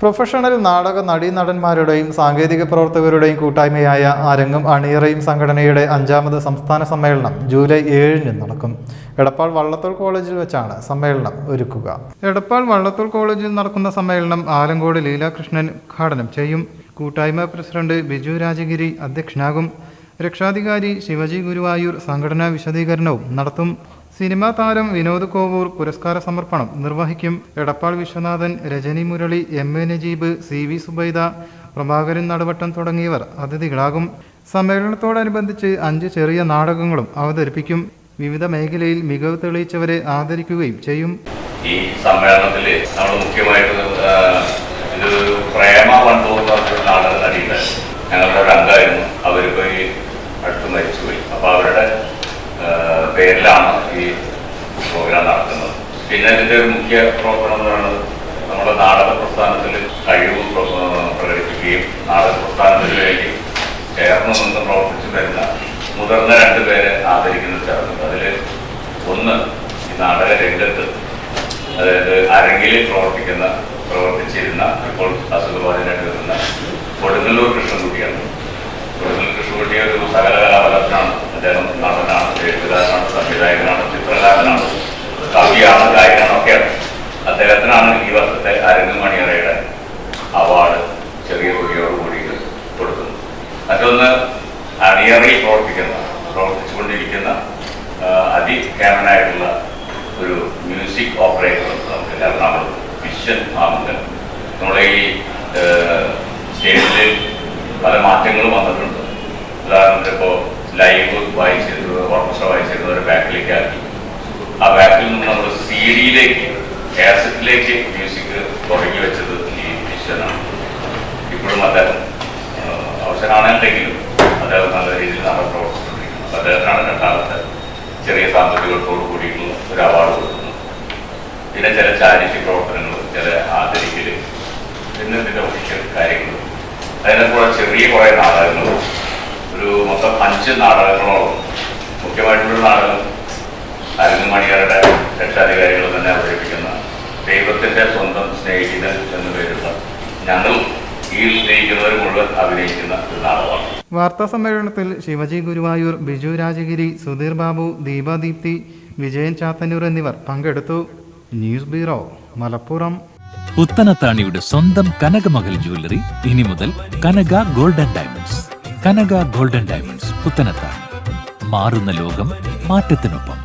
Professional നാടക നടീനടന്മാരുടെയും സാങ്കേതിക പ്രവർത്തകരുടെയും കൂട്ടായ്മയായ അരങ്ങും അണിയറയും സംഘടനയുടെ അഞ്ചാമത് സംസ്ഥാന സമ്മേളനം ജൂലൈ ഏഴിന് നടക്കും. എടപ്പാൾ വള്ളത്തോൾ കോളേജിൽ വെച്ചാണ് സമ്മേളനം ഒരുക്കുക. എടപ്പാൾ വള്ളത്തോൾ കോളേജിൽ നടക്കുന്ന സമ്മേളനം ആലങ്കോട് ലീലാകൃഷ്ണൻ ഉദ്ഘാടനം ചെയ്യും. കൂട്ടായ്മ പ്രസിഡന്റ് ബിജു രാജഗിരി അധ്യക്ഷനാകും. രക്ഷാധികാരി ശിവജി ഗുരുവായൂർ സംഘടനാ വിശദീകരണവും നടത്തും. സിനിമാ താരം വിനോദ് കോവൂർ പുരസ്കാര സമർപ്പണം നിർവഹിക്കും Edappal Viswanathan Rajani Murali M A Najeeb C V Subaida Prabhakaran Naduvattom തുടങ്ങിയവർ അതിഥികളാകും. സമ്മേളനത്തോടനുബന്ധിച്ച് അഞ്ച് ചെറിയ നാടകങ്ങളും അവതരിപ്പിക്കും. വിവിധ മേഖലയിൽ മികവ് തെളിയിച്ചവരെ ആദരിക്കുകയും ചെയ്യും. ഈ സമ്മേളനത്തിൽ നമ്മൾ മുഖ്യമായിട്ട് പിന്നെ ഒരു മുഖ്യ പ്രവർത്തനം എന്ന് പറയുന്നത് നമ്മുടെ നാടക പ്രസ്ഥാനത്തിൽ കഴിവ് പ്ര- പ്രകടിപ്പിക്കുകയും നാടക പ്രസ്ഥാനത്തിലേക്ക് ചേർന്ന് നിന്ന് പ്രവർത്തിച്ചു വരുന്ന മുതിർന്ന രണ്ടുപേരെ ആദരിക്കുന്ന ചടങ്ങ് അതിൽ ഒന്ന് ഈ നാടക രംഗത്ത് അതായത് അരങ്ങിൽ പ്രവർത്തിക്കുന്ന പ്രവർത്തിച്ചിരുന്ന ഇപ്പോൾ അസുഖബാധ മറ്റൊന്ന് അണിയറയിൽ പ്രവർത്തിക്കുന്ന പ്രവർത്തിച്ചുകൊണ്ടിരിക്കുന്ന അതി അതികേമനായിട്ടുള്ള ഒരു മ്യൂസിക് ഓപ്പറേറ്റർ നമുക്ക് എറണാകുളം വിശ്വൻ മാമുണ്ട് നമ്മുടെ ഈ സ്റ്റേജിൽ പല മാറ്റങ്ങളും വന്നിട്ടുണ്ട്. ഉദാഹരണത്തിന് ഇപ്പോൾ ലൈവ് വായിച്ചിരുന്നത് ഓർക്കസ്ട്ര വായിച്ചിരുന്നത് ഒരു ബാക്കിലേക്ക് ആക്കി. രീതിയിൽ നമ്മൾ പ്രവർത്തിച്ചുകൊണ്ടിരിക്കുന്നത് അദ്ദേഹത്തിനാണ് രണ്ടാമത്തെ ചെറിയ സാമ്പത്തികത്തോടു കൂടിയിട്ടുള്ള ഒരു അവാർഡ് കൊടുക്കുന്നത് പിന്നെ ചില ചാരിറ്റി പ്രവർത്തനങ്ങൾ ചില ആദരിക്കൽ പിന്നെ ഒഫീഷ്യൽ കാര്യങ്ങൾ. അതിനെപ്പോലെ ചെറിയ കുറേ നാടകങ്ങൾ ഒരു മൊത്തം അഞ്ച് നാടകങ്ങളോളം. മുഖ്യമായിട്ടുള്ള നാടകം അരങ്ങുമണിയരുടെ രക്ഷാധികാരികൾ തന്നെ അവതരിപ്പിക്കുന്ന ദൈവത്തിന്റെ സ്വന്തം സ്നേഹിതൻ എന്ന പേരുള്ള ഞങ്ങൾ ഈ സ്നേഹിക്കുന്നവർ മുഴുവൻ അഭിനയിക്കുന്ന ഒരു നാടകമാണ്. വാർത്താ സമ്മേളനത്തിൽ ശിവജി ഗുരുവായൂർ ബിജു രാജഗിരി സുധീർ ബാബു ദീപാദീപ്തി വിജയൻ ചാത്തന്നൂർ എന്നിവർ പങ്കെടുത്തു. News bureau Malappuram. പുത്തനത്താണിയുടെ സ്വന്തം കനകമകൽ ജ്വല്ലറി ഇനി മുതൽ Kanaka golden diamonds. Kanaka golden diamonds Puthanathani മാറുന്ന ലോകം മാറ്റത്തിനൊപ്പം.